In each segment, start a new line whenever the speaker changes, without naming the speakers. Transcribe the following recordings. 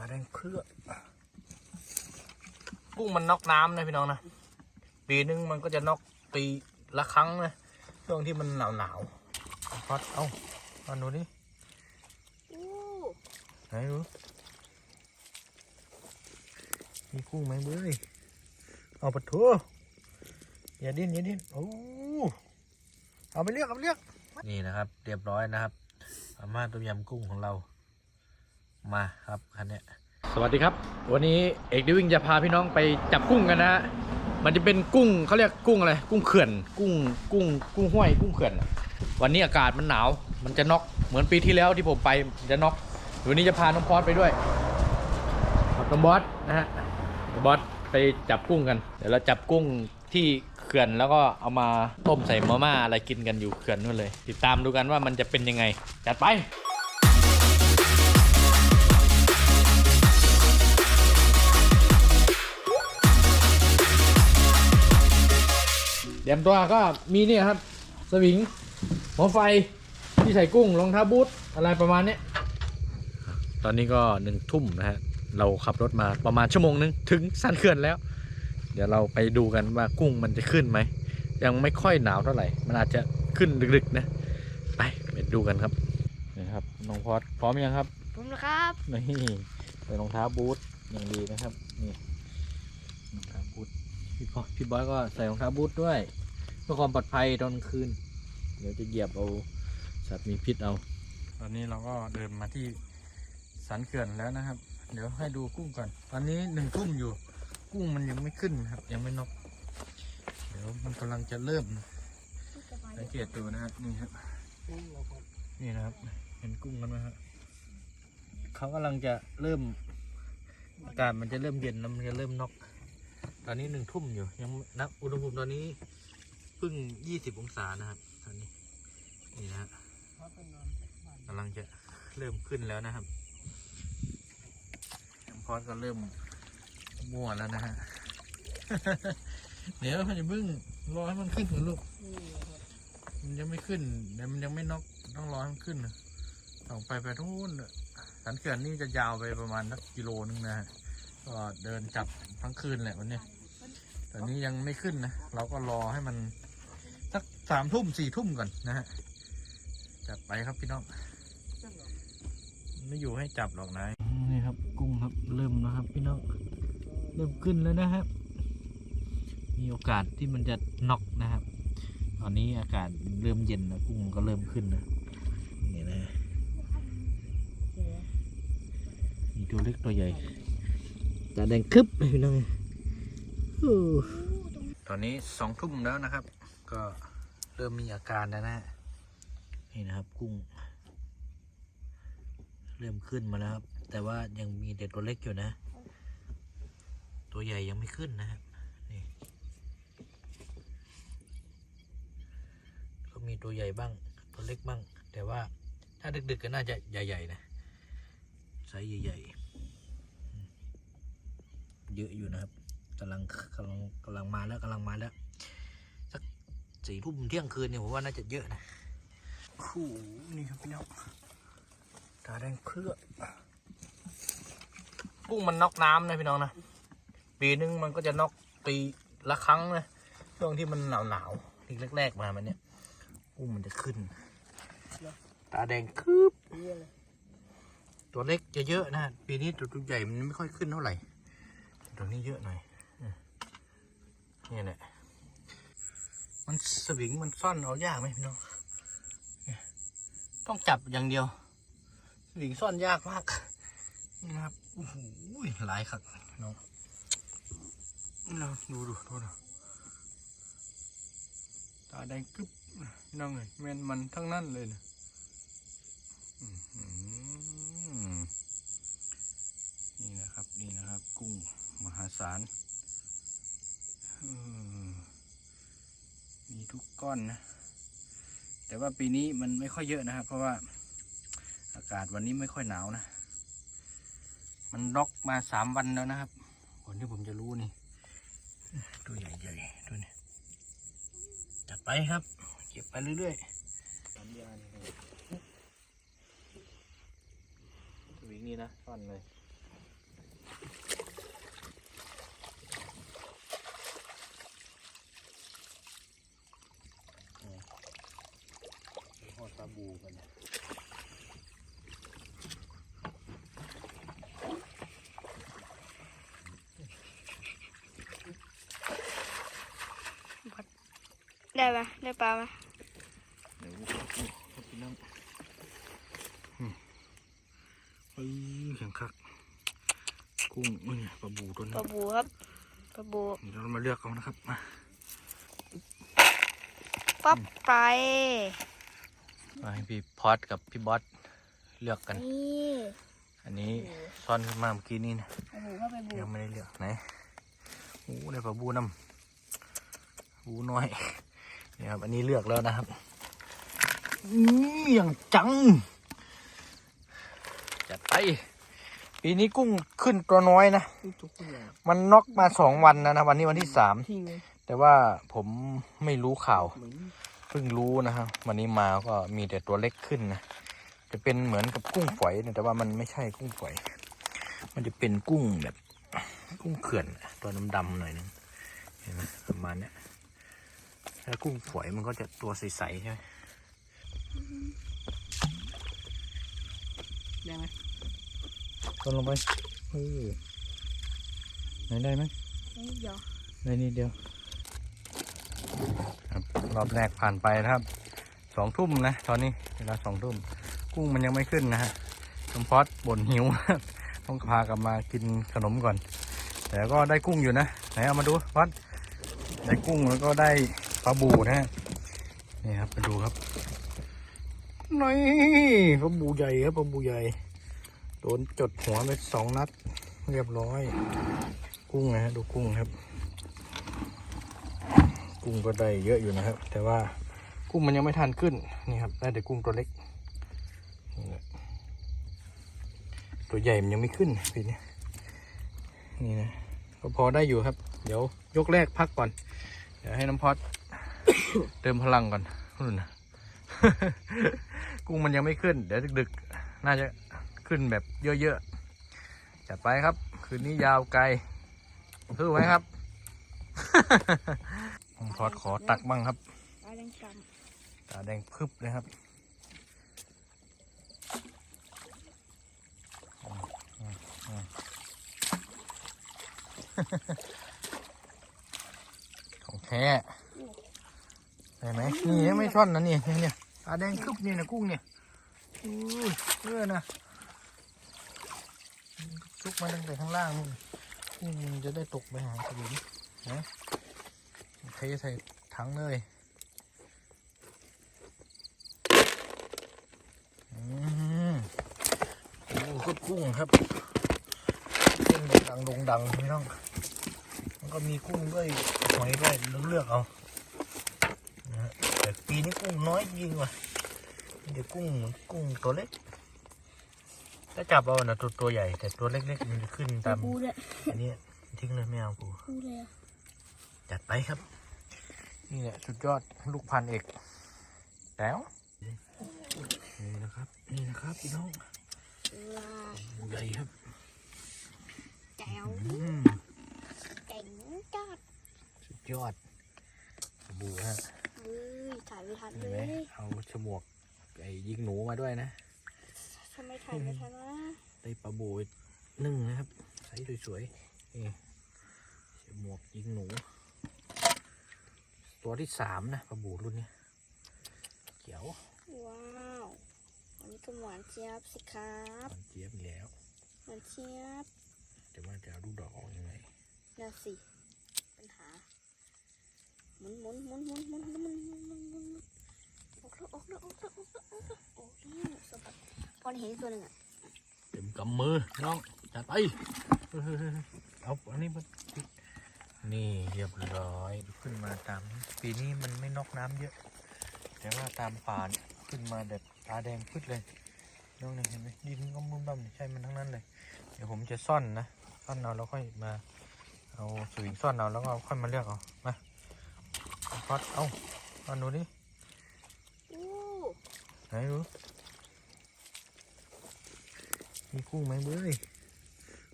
าแดงเครือกุ้งมันนอกน้ำนะพี่น้องนะปีนึงมันก็จะนอกปีละครั้งนะช่วงที่มันหนาวหนาวๆพัดเอ้ามาดูนี่ไหนดูมีกุ้งไหมเบ้ยเอาปะทัวอย่าดิ้นอย่าดิ้นโอ้เอาไปเรียกเอาไปเรียกนี่นะครับ เรียบร้อยนะครับอาม่าต้มยำกุ้งของเรา มาครับคันนี้สวัสดีครับ วันนี้เอกดิวิ่งจะพาพี่น้องไปจับกุ้งกันนะฮะมันจะเป็นกุ้งเขาเรียกกุ้งอะไรกุ้งเขื่อน กุ้งกุ้งกุ้งห้วย กุ้งเขื่อน วันนี้อากาศมันหนาว มันจะน็อกเหมือนปีที่แล้วที่ผมไปจะน็อกวันนี้จะพาน้องพอสไปด้วยครับน้องบอสนะฮะบอสไปจับกุ้งกัน เดี๋ยวเราจับกุ้งที่เขื่อนแล้วก็เอามาต้มใส่มาม่าอะไรกินกันอยู่เขื่อนนู่นเลย ติดตามดูกันว่ามันจะเป็นยังไง จัดไป เตรียมตัวก็มีเนี่ยครับ สวิง หัวไฟ ที่ใส่กุ้ง รองเท้าบูทอะไรประมาณเนี้ยตอนนี้ก็หนึ่งทุ่มนะฮะ เราขับรถมาประมาณชั่วโมงนึง ถึงสันเขื่อนแล้ว เดี๋ยวเราไปดูกันว่ากุ้งมันจะขึ้นไหม ยังไม่ค่อยหนาวเท่าไหร่ มันอาจจะขึ้นดึกๆนะ ไปไปดูกันครับนี่ครับ น้องพอดพร้อมยังครับ
ผมนะครับ
นี่ใส่รองเท้าบูทอย่างดีนะครับ นี่ พี่พอพี่บอยก็ใส่รองเท้าบูทด้วย เพื่อความปลอดภัยตอนคืน เดี๋ยวจะเหยียบเอาสัตว์มีพิษเอา ตอนนี้เราก็เดินมาที่สันเขื่อนแล้วนะครับ เดี๋ยวให้ดูกุ้งก่อน ตอนนี้หนึ่งทุ่มอยู่ กุ้งมันยังไม่ขึ้นครับ ยังไม่นก เดี๋ยวมันกำลังจะเริ่มสังเกตดูนะครับนี่ครับ นี่นะครับ เห็นกุ้งกันไหมครับเขากำลังจะเริ่มอากาศมันจะเริ่มเย็นแล้วมันจะเริ่มนอก อนนี้หนึ่งทุ่มอยู่ ยังนับอุณหภูมิตอนนี้เพิ่งยี่สิบองศานะครับ ตอนนี้ นี่นะฮะกำลังจะเริ่มขึ้นแล้วนะครับพอดก็เริ่มมั่วแล้วนะฮะ เดี๋ยวมันจะบึ้งรอให้มันขึ้นก่อนลูก มันยังไม่ขึ้นเดี๋ยวมันยังไม่นอกต้องรอให้มันขึ้นนะต้องไปไปทุนน่ะสันเขื่อนนี่จะยาวไปประมาณสักกิโลนึงนะฮะก็เดินจับทั้งคืนแหละวันนี้ แต่นี้ยังไม่ขึ้นนะ เราก็รอให้มันสักสามทุ่มสี่ทุ่มก่อนนะฮะ จัดไปครับพี่น้อง ไม่อยู่ให้จับหรอกนายนี่ครับ กุ้งครับเริ่มนะครับ พี่น้อง เริ่มขึ้นแล้วนะครับ มีโอกาสที่มันจะน็อกนะครับ ตอนนี้อากาศเริ่มเย็นนะกุ้งก็เริ่มขึ้นนะ นี่นะ มีตัวเล็กตัวใหญ่ตาแดงคึบเลยพี่น้อง ตอนนี้สองทุ่มแล้วนะครับ ก็เริ่มมีอาการแล้วนะนี่นะครับกุ้ง เริ่มขึ้นมาแล้วครับ แต่ว่ายังมีเด็กตัวเล็กอยู่นะ ตัวใหญ่ยังไม่ขึ้นนะครับนี่ก็มีตัวใหญ่บ้าง ตัวเล็กบ้าง แต่ว่าถ้าดึกๆก็น่าจะใหญ่ๆนะไซส์ใหญ่ๆเยอะอยู่นะครับ กำลังกำลังกำลังมาแล้วกำลังมาแล้วสักสี่ทุ่มเที่ยงคืนเนี่ยผมว่าน่าจะเยอะนะคู่นี่ครับพี่น้องตาแดงเครือกุ้งมันนอกน้ำนะพี่น้องนะปีนึงมันก็จะนอกปีละครั้งนะช่วงที่มันหนาวหนาวทีแรกๆมามันเนี่ยกุ้งมันจะขึ้น ตาแดงคืบตัวเล็กจะเยอะนะ ปีนี้ตัวตัวใหญ่มันไม่ค่อยขึ้นเท่าไหร่ตัวนี้เยอะหน่อย นี่แหละ มันสวิงมันซ่อนเอายากไหมพี่น้อง ต้องจับอย่างเดียว สวิงซ่อนยากมากนี่นะครับโอ้โหหลายครับน้องนี่เราดูดูดูดูตาแดงกึ๊บนั่งเลยแมนมันทั้งนั้นเลยนะนี่นะครับ นี่นะครับ กุ้งมหาศาล ทุกก้อนนะ แต่ว่าปีนี้มันไม่ค่อยเยอะนะครับ เพราะว่าอากาศวันนี้ไม่ค่อยหนาวนะ มันล็อกมาสามวันแล้วนะครับก่อนที่ผมจะรู้นี่ตัวใหญ่ๆตัวนี้จัดไปครับเก็บไปเรื่อยๆสัญญาวิงนี่นะซ่อนเลย ทอดปลาบูกัน
ได้ไหมได้ปลาไหม
เดี๋ยวครับพี่น้องอืมเอ้ยแข็งคัก กุ้งอุ้ยปลาบูตัว
ป
นี้
ลาบูครับปลาบู
เดี๋ยวเรามาเลือกเอานะครับมา
ปั๊บไป
มาให้พี่พอดกับพี่บอสเลือกกัน
นี่
อันนี้ซ่อนขึ้นมาเมื่อกี้นี่นะ
ปลาบูครับปลาบู
ยังไม่ได้เลือกไหนโอ้ได้ปลาบูน้ำบูน้อย นี่ครับ อันนี้เลือกแล้วนะครับนี่อย่างจัง จัดไป ปีนี้กุ้งขึ้นตัวน้อยนะ
ทุกอย่าง
มันน็อกมาสองวันนะนะวันนี้วันที่สาม
ทิ้งเลย
แต่ว่าผมไม่รู้ข่าว
เหมือน
เพิ่งรู้นะครับ วันนี้มาก็มีแต่ตัวเล็กขึ้นนะ จะเป็นเหมือนกับกุ้งฝอยเนี่ยแต่ว่ามันไม่ใช่กุ้งฝอย มันจะเป็นกุ้งแบบ กุ้งเขื่อนน่ะตัวดำๆหน่อยนึงเห็นไหมประมาณเนี้ย ถ้ากุ้งฝอยมันก็จะตัวใสๆใช่ไหม
ได้ไหม
ต้นลงไปเออไหนได้ไหม
นี่เดี๋ยว
ได้นิดเดียว ครับรอบแรกผ่านไปนะครับ สองทุ่มนะ ตอนนี้เวลาสองทุ่ม กุ้งมันยังไม่ขึ้นนะฮะน้องพอดบ่นหิว ต้องพากลับมากินขนมก่อน แต่ก็ได้กุ้งอยู่นะ ไหนเอามาดูพอดได้กุ้งแล้วก็ได้ ปลาบูนะฮะนี่ครับมาดูครับนี่ปลาบูใหญ่ครับปลาบูใหญ่โดนจดหัวไปสองนัด เรียบร้อย กุ้งนะฮะดูกุ้งครับ กุ้งก็ได้เยอะอยู่นะครับ แต่ว่ากุ้งมันยังไม่ทันขึ้นนี่ครับได้แต่กุ้งตัวเล็กตัวใหญ่มันยังไม่ขึ้นปีนี้นี่นะก็พอได้อยู่ครับ เดี๋ยวยกแรกพักก่อน เดี๋ยวให้น้ำพอด เติมพลังก่อนนู่นนะกุ้งมันยังไม่ขึ้น เดี๋ยวดึกๆ น่าจะขึ้นแบบเยอะๆ จัดไปครับ คืนนี้ยาวไกลสู้ไหมครับผมพอดขอตักบ้างครับ
ปลาแดงก
ตาแดงพึบเลยครับของแท้ ได้ไหมนี่ยังไม่ช่อนนะนี่เนี่ยตาแดงคึบนี่นะกุ้งเนี่ยอู้ยเลือนะซุกมาตั้งแต่ข้างล่างนู่กุ้งมันจะได้ตกไปหากระดิ่งนะเทใส่ถังเลยอืมโอ้โหกุ้งครับกุ้งดังดงดังพี่น้องมันก็มีกุ้งด้วยหอยด้วยเลือกเอา แต่ปีนี้กุ้งน้อยจริงว่ะมีแต่กุ้งกุ้งตัวเล็ก ถ้าจับเอานะตัวตัวใหญ่ แต่ตัวเล็กๆมันจะขึ้นำ
ป
ตา
ลามบูเลย
อันนี้ทิ้งเลยไม่เอาปู
บูเลย
จัดไปครับ นี่แหละสุดยอดลูกพันเอกแล้วนี่นะครับ นี่นะครับพี่น้อง
ว้าว
ใหญ่ครับ
แจ๋ว
อืม
เจ๋งจัด
สุดยอดบูฮะ
เฮ้ย ถ่ายไม่ทัน
เห็
เล
นไหม
ย
เอาฉมวกไอ้ยิงหนูมาด้วยนะ
ทำไมถ่ายไม่ทันวะ
ได้ปลาบูนึ่งนะครับใส่สวยๆนี่ฉมวกยิงหนู ตัวที่สามนะปลาบูรุ่นนี้เขียว
ว้าวอันนี้ก็หวานเจี๊ยบสิครับ
มันเจี๊ยบอีกแล้ว
หวานเจี๊ยบ
แต่ว่าจะเอาลูกดอกออกยังไง
น่าสิปัญหา หมุนหมุนหมุนหมุนหมุนหมุนหมุนหมุนหมุนหมุนออกแล้วออกแล้วออกแล้วออกแล้วออกแล้วออกแล้วสบัดพอเห็นตัวหนึ่งอะ
เต็มกำมือน้องจัดไปเฮ้ยๆเอาอันนี้มาปิดนี่เรียบร้อยขึ้นมาตาม ปีนี้มันไม่นอกน้ำเยอะ แต่ว่าตามป่านขึ้นมาแบบตาแดงพืดเลยน้องเนี่เห็นไหมดินก็มุมดำใช่มันทั้งนั้นเลย เดี๋ยวผมจะซ่อนนะซ่อนเอาแล้วค่อยมา เอาสวิงซ่อนเอาแล้วก็ค่อยมาเลือกเอามา อด เอาเอาหนูนี่
อู้
ไหนดูมีกุ้งไหมเบ้ย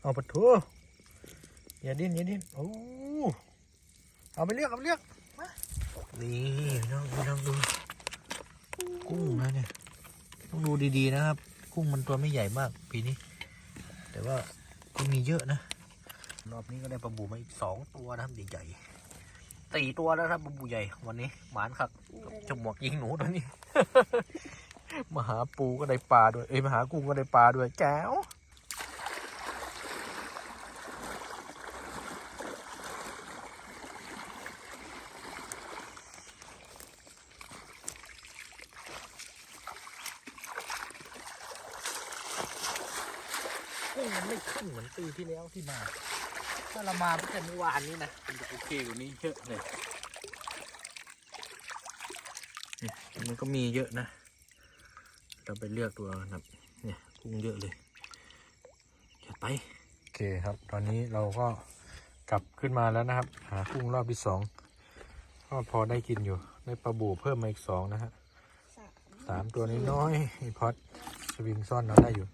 เอาปะทูอย่าดิ้นอย่าดิ้นโอ้เอาไปเรียกเอาไปเรียกมานี่พี่น้องพี่น้องดู กุ้งนะเนี่ย ต้องดูดีๆนะครับ กุ้งมันตัวไม่ใหญ่มากปีนี้ แต่ว่าก็มีเยอะนะ รอบนี้ก็ได้ปลาบูมาอีกสองตัวนะครับใหญ่ๆ สี่ตัวแล้วครับปูใหญ่วันนี้หมานครับจมวกยิงหนูตัวนี้ มาหาปูก็ได้ปลาด้วย เอ้ยมาหากุ้งก็ได้ปลาด้วยแจ๋วกุ้งมันไม่ขึ้นเหมือนปีที่แล้วที่มา ถ้าเรามาตั้งแต่เมื่อวานนี้นะมันจะโอเคกว่านี้เยอะเลยเนี่ยมันก็มีเยอะนะ เราไปเลือกตัวนะครับเนี่ยกุ้งเยอะเลยจัดไป โอเคครับ ตอนนี้เราก็กลับขึ้นมาแล้วนะครับ หากุ้งรอบที่สองก็พอได้กินอยู่ ได้ปลาบูเพิ่มมาอีกสองนะฮะ
สาม
สามตัวนี้น้อยๆไอพอดสวิงซ่อนเราได้อยู่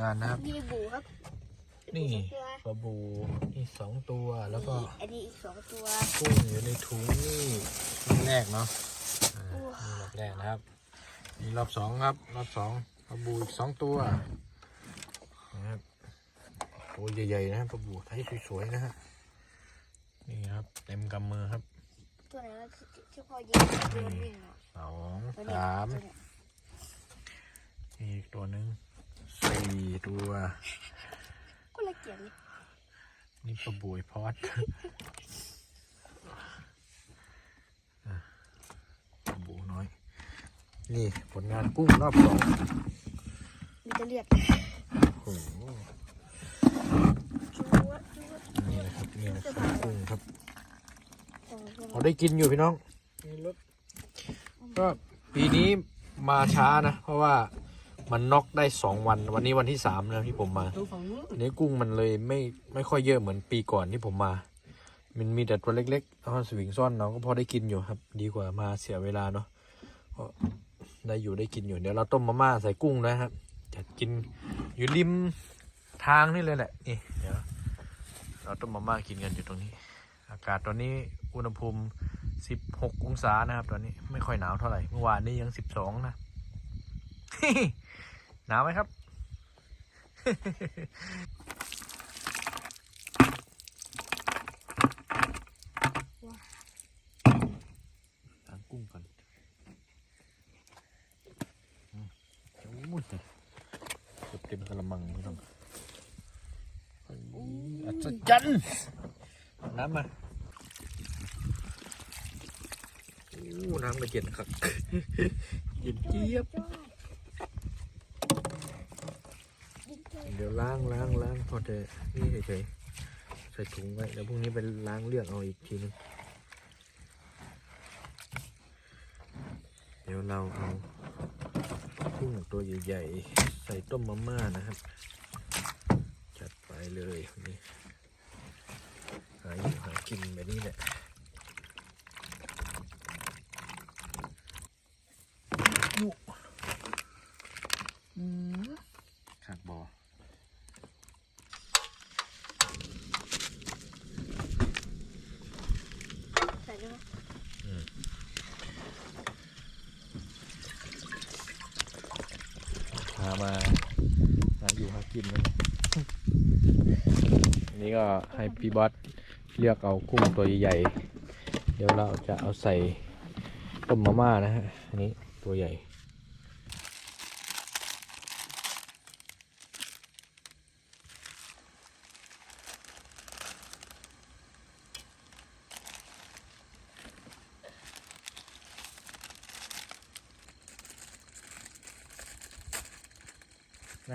งานนะครับ
นี่บูครับ
นี่
ตัว
ปลาบูนี่สองตัว แล้วก็
อันนี้อีกสองตัว
กุ้งอยู่ในถุงนี่รอบแรกเนาะอ่า
โอ้
นี่รอบแรกนะครับนี่รอบสองครับ รอบสองปลาบูอีกสองตัวนะครับตัวใหญ่ๆนะครับปลาบูไทยสวยๆนะฮะนี่ครับ เต็มกำมือครับ
ตัวไหนวะที่ที่พอยิงโดนวิ่งอะ
สอง
ตัวเนี้ย
สาม
ตัวเนี้ย
นี่อีกตัวหนึ่งสี่ตัว
ก็ละเกียดเลย
นี่ปลาบูไอพอดอะปลาบูน้อย นี่ผลงานกุ้งรอบสอง
มีแต่เลือด
โอ้โห
จูวดจูวด
นี่นะครับนี่นะครับกุ้งครับ
ตรงตรง
เราได้กินอยู่พี่น้องก็ปีนี้มาช้านะ เพราะว่า มันน็อกได้สองวัน วันนี้วันที่สามแล้วที่ผมมา
ดูฝั่งนู้น
อันนี้กุ้งมันเลยไม่ไม่ค่อยเยอะเหมือนปีก่อนที่ผมมา มันมีแต่ตัวเล็กๆแล้วก็สวิงซ่อนเราก็พอได้กินอยู่ครับ ดีกว่ามาเสียเวลาเนาะก็ได้อยู่ได้กินอยู่เดี๋ยวเราต้มมาม่าใส่กุ้งนะครับจะกินอยู่ริมทางนี่เลยแหละนี่เดี๋ยวเราต้มมาม่ากินกันอยู่ตรงนี้ อากาศตอนนี้อุณหภูมิ 16 องศานะครับ ตอนนี้ไม่ค่อยหนาวเท่าไหร่เมื่อวานนี้ยัง 12 นะ หนาวไหมครับ ทางกุ้งก่อนอืมโอ้ยเกือบเต็มกระมังไม่ต้องอัศจรรย์น้ำมาโอ้น้ำละเย็นครับ เย็นเจี๊ยบ เดี๋ยว ล้างล้างล้างพอจะนี่เฉยๆใส่ถุงไว้แล้วพรุ่งนี้ไปล้างเลือกเอาอีกทีนึงเดี๋ยวเราเอากุ้งตัวใหญ่ๆ ใส่ต้มมาม่านะครับ จัดไปเลยนนี้หาอยู่หากินแบบนี้แหละอุ๊อืมขาดบอ
ใส่ได้ไหม
พามาหาอยู่หากินนะนี่ก็ให้พี่บอสเลือกเอากุ้งตัวใหญ่ เดี๋ยวเราจะเอาใส่ต้มมาม่านะฮะอันนี้ตัวใหญ่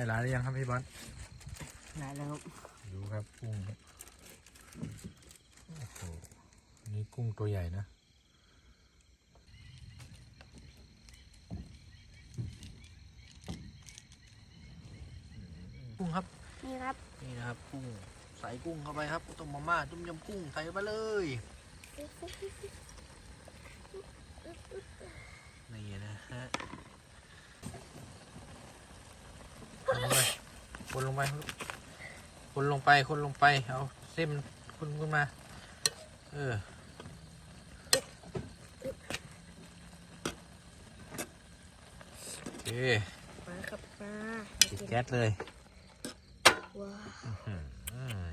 หลายหรือยังครับพี่บอส
ได้แล้ว
ดูครับกุ้งครับโอ้โหอันนี้กุ้งตัวใหญ่นะกุ้งครับ
นี่ครับ
นี่นะครับกุ้งใส่กุ้งเข้าไปครับต้มมาม่าต้มยำกุ้งใส่ไปเลยนี่นะฮะ คนลงไปคนลงไป คนลงไป คนลงไป เอาเส้นคนขึ้นมา เออ โอเค
มาครับมา
ติดแก๊สเลย
ว้าว
อืม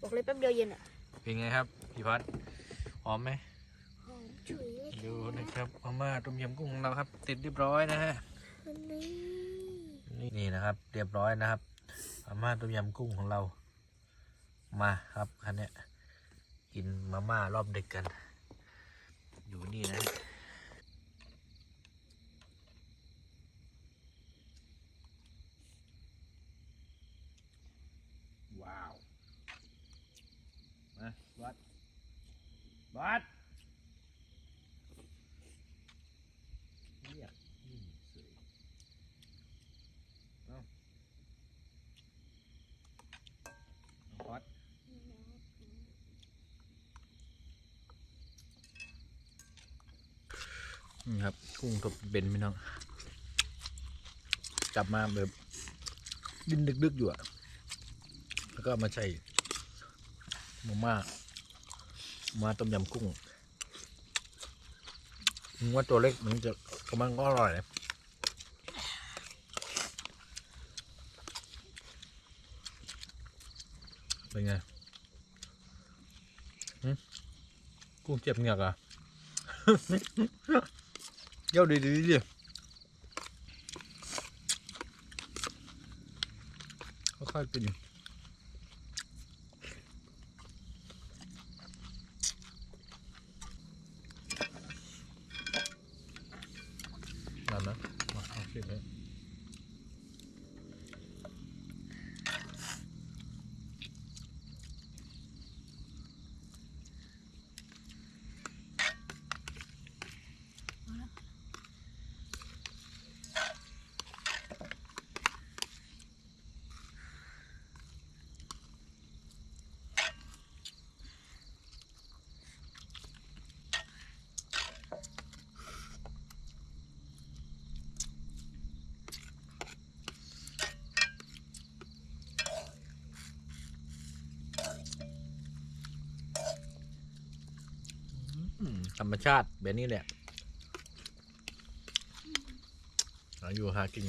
บอกเลยแป๊บเดียวเย็นอะ
เป็นไงครับ พี่พัดหอมไหม
หอมฉุยเลย
ดูนะครับมาม่าต้มยำกุ้งของเราครับ ติดเรียบร้อยนะฮะ
อั นี่นี่
นะครับ เรียบร้อยนะครับมาม่าต้มยำกุ้งของเรามาครับคันนี้กินมาม่ารอบดึกกัน อยู่นี่นะ ว้าว มาบัดบัดเรียกนิ่งเสย น้องพอด นี่ครับกุ้งทบเบนพี่น้องจับมาแบบดิ้นดึกๆอยู่อะแล้วก็มาใส่มาม่ามาต้มยำกุ้งมึงว่าตัวเล็กมันจะกำลังก็อร่อยนะเป็นไงกุ้งเจ็บเหงือกอะ เย้าดีดีๆดิค่อยๆกินนั่นนะมาเอาคลิปนี้ อืมธ รรมชาติแบบนี้แหละอยู่หากิน